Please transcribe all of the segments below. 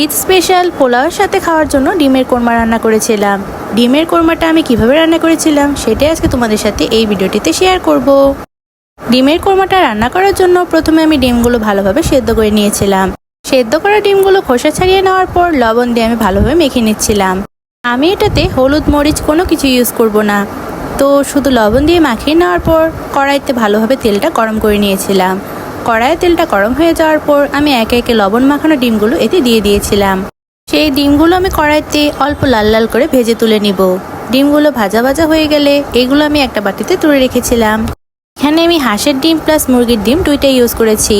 Eid special, পোলাওয়ের সাথে খাওয়ার জন্য ডিমের কোরমা রান্না করেছিলাম। ডিমের কোরমাটা আমি কীভাবে রান্না করেছিলাম সেটাই আজকে তোমাদের সাথে এই ভিডিওটিতে শেয়ার করব। ডিমের কোরমাটা রান্না করার জন্য প্রথমে আমি ডিমগুলো ভালোভাবে সেদ্ধ করে নিয়েছিলাম। সেদ্ধ করা ডিমগুলো খোসা ছাড়িয়ে নেওয়ার পর লবণ দিয়ে আমি ভালোভাবে মেখে নিচ্ছিলাম। আমি এটাতে হলুদ, মরিচ কোনো কিছু ইউজ করব না। তো শুধু লবণ দিয়ে মাখিয়ে নেওয়ার পর কড়াইতে ভালোভাবে তেলটা গরম করে নিয়েছিলাম। কড়াইয়ে তেলটা গরম হয়ে যাওয়ার পর আমি একে একে লবণ মাখানো ডিমগুলো এতে দিয়ে দিয়েছিলাম। সেই ডিমগুলো আমি কড়াইতে অল্প লাল লাল করে ভেজে তুলে নিব। ডিমগুলো ভাজা ভাজা হয়ে গেলে এগুলো আমি একটা বাটিতে তুলে রেখেছিলাম। এখানে আমি হাঁসের ডিম প্লাস মুরগির ডিম দুইটাই ইউজ করেছি।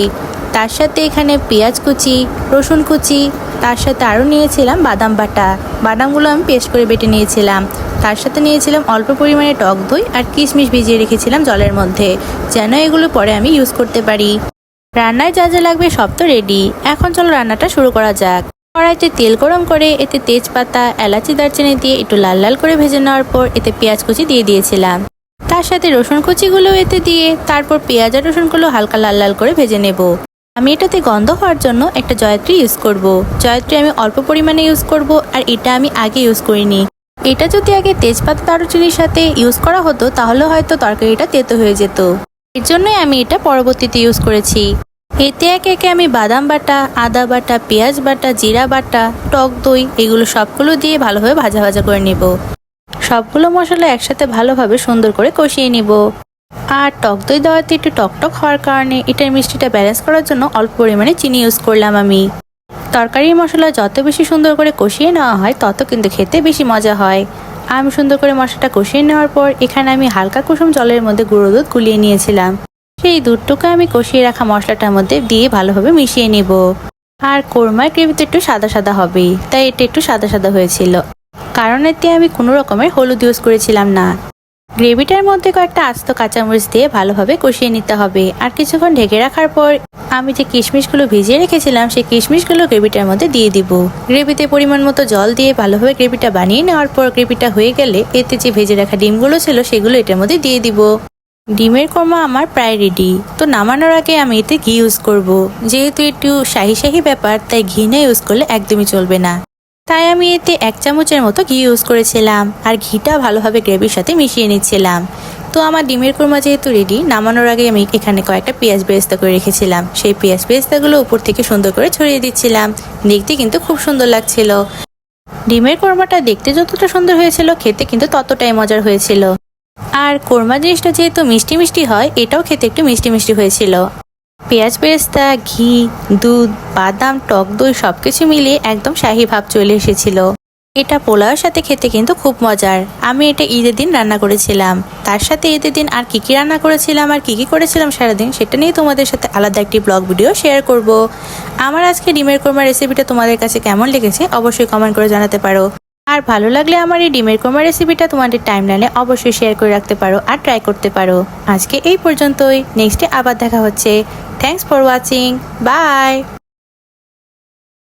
তার সাথে এখানে পেঁয়াজ কুচি, রসুন কুচি, তার সাথে আরও নিয়েছিলাম বাদাম বাটা। বাদামগুলো আমি পেস্ট করে বেটে নিয়েছিলাম। তার সাথে নিয়েছিলাম অল্প পরিমাণে টক দই আর কিশমিশ ভিজিয়ে রেখেছিলাম জলের মধ্যে, যেন এগুলো পরে আমি ইউজ করতে পারি। রান্নায় যা যা লাগবে সব তো রেডি এখন চলো রান্নাটা শুরু করা যাক। কড়াইতে তেল গরম করে এতে তেজপাতা, এলাচি, দারচিনি দিয়ে একটু লাল লাল করে ভেজে নেওয়ার পর এতে পেঁয়াজ কুচি দিয়ে দিয়েছিলাম। তার সাথে রসুন কুচিগুলো এতে দিয়ে তারপর পেঁয়াজ আর রসুনগুলো হালকা লাল লাল করে ভেজে নেব। আমি এটাতে গন্ধ হওয়ার জন্য একটা জয়ত্রী ইউজ করব। জয়ত্রী আমি অল্প পরিমাণে ইউজ করব আর এটা আমি আগে ইউজ করিনি। এটা যদি আগে তেজপাতা, দারুচিনির সাথে ইউজ করা হতো তাহলে হয়তো তরকারিটা তেতো হয়ে যেত। এর জন্যই আমি এটা পরবর্তীতে ইউজ করেছি। এতে একে একে আমি বাদাম বাটা, আদা বাটা, পেঁয়াজ বাটা, জিরা বাটা, টক দই এগুলো সবগুলো দিয়ে ভালোভাবে ভাজা ভাজা করে নেব। সবগুলো মশলা একসাথে ভালোভাবে সুন্দর করে কষিয়ে নিব। আর টক দই দেওয়াতে একটু টকটক হওয়ার কারণে এটার মিষ্টিটা ব্যালেন্স করার জন্য অল্প পরিমাণে চিনি ইউজ করলাম আমি। তরকারি মশলা যত বেশি সুন্দর করে কষিয়ে নেওয়া হয়, তত কিন্তু খেতে বেশি মজা হয়। আমি সুন্দর করে মশলাটা কষিয়ে নেওয়ার পর এখানে আমি হালকা কুসুম জলের মধ্যে গুঁড়ো দুধ গুলিয়ে নিয়েছিলাম। সেই দুধটুকু আমি কষিয়ে রাখা মশলাটার মধ্যে দিয়ে ভালোভাবে মিশিয়ে নিব। আর কোরমার গ্রেভিতে একটু সাদা সাদা হবে তাই এটা একটু সাদা সাদা হয়েছিল। কারণ এতে আমি কোনো রকমের হলুদ ইউজ করেছিলাম না। গ্রেভিটার মধ্যে কয়েকটা আস্ত কাঁচামরিচ দিয়ে ভালোভাবে কষিয়ে নিতে হবে। আর কিছুক্ষণ ঢেকে রাখার পর আমি যে কিশমিশগুলো ভিজিয়ে রেখেছিলাম, সেই কিশমিশগুলো গ্রেভিটার মধ্যে দিয়ে দিব। গ্রেভিতে পরিমাণ মতো জল দিয়ে ভালোভাবে গ্রেভিটা বানিয়ে নেওয়ার পর গ্রেভিটা হয়ে গেলে এতে যে ভেজে রাখা ডিমগুলো ছিল, সেগুলো এটার মধ্যে দিয়ে দিব। ডিমের কোরমা আমার প্রায় রেডি তো নামানোর আগে আমি এতে ঘি ইউজ করব। যেহেতু একটু শাহি শাহি ব্যাপার, তাই ঘি না ইউজ করলে একদমই চলবে না। তাই আমি এতে এক চামচের মতো ঘি ইউজ করেছিলাম, আর ঘিটা ভালোভাবে গ্রেভির সাথে মিশিয়ে নিচ্ছিলাম। তো আমার ডিমের কোরমা যেহেতু রেডি নামানোর আগে আমি এখানে কয়েকটা পেঁয়াজ বেরেস্তা করে রেখেছিলাম। সেই পেঁয়াজ বেরেস্তাগুলো উপর থেকে সুন্দর করে ছড়িয়ে দিচ্ছিলাম। দেখতে কিন্তু খুব সুন্দর লাগছিল। ডিমের কোরমাটা দেখতে যতটা সুন্দর হয়েছিল, খেতে কিন্তু ততটাই মজার হয়েছিল। আর কোরমা জিনিসটা যেহেতু মিষ্টি মিষ্টি হয়, এটাও খেতে একটু মিষ্টি মিষ্টি হয়েছিল। পেঁয়াজ বেরেস্তা ঘি, দুধ, বাদাম, টক দই সব কিছু মিলিয়ে একদম শাহি ভাব চলে এসেছিল। এটা পোলাওয়ের সাথে খেতে কিন্তু খুব মজার। আমি এটা ঈদের দিন রান্না করেছিলাম। তার সাথে ঈদের দিন আর কি কি রান্না করেছিলাম, আর কি কি করেছিলাম সারাদিন, সেটা নিয়ে তোমাদের সাথে আলাদা একটি ব্লগ ভিডিও শেয়ার করব। আমার আজকে ডিমের কোরমা রেসিপিটা তোমাদের কাছে কেমন লেগেছে, অবশ্যই কমেন্ট করে জানাতে পারো। আর ভালো লাগলে আমার এই ডিমের কোমা রেসিপিটা তোমাদের টাইম লাইনে অবশ্যই শেয়ার করে রাখতে পারো আর ট্রাই করতে পারো। আজকে এই পর্যন্তই। নেক্সটে আবার দেখা হচ্ছে। Thanks for watching by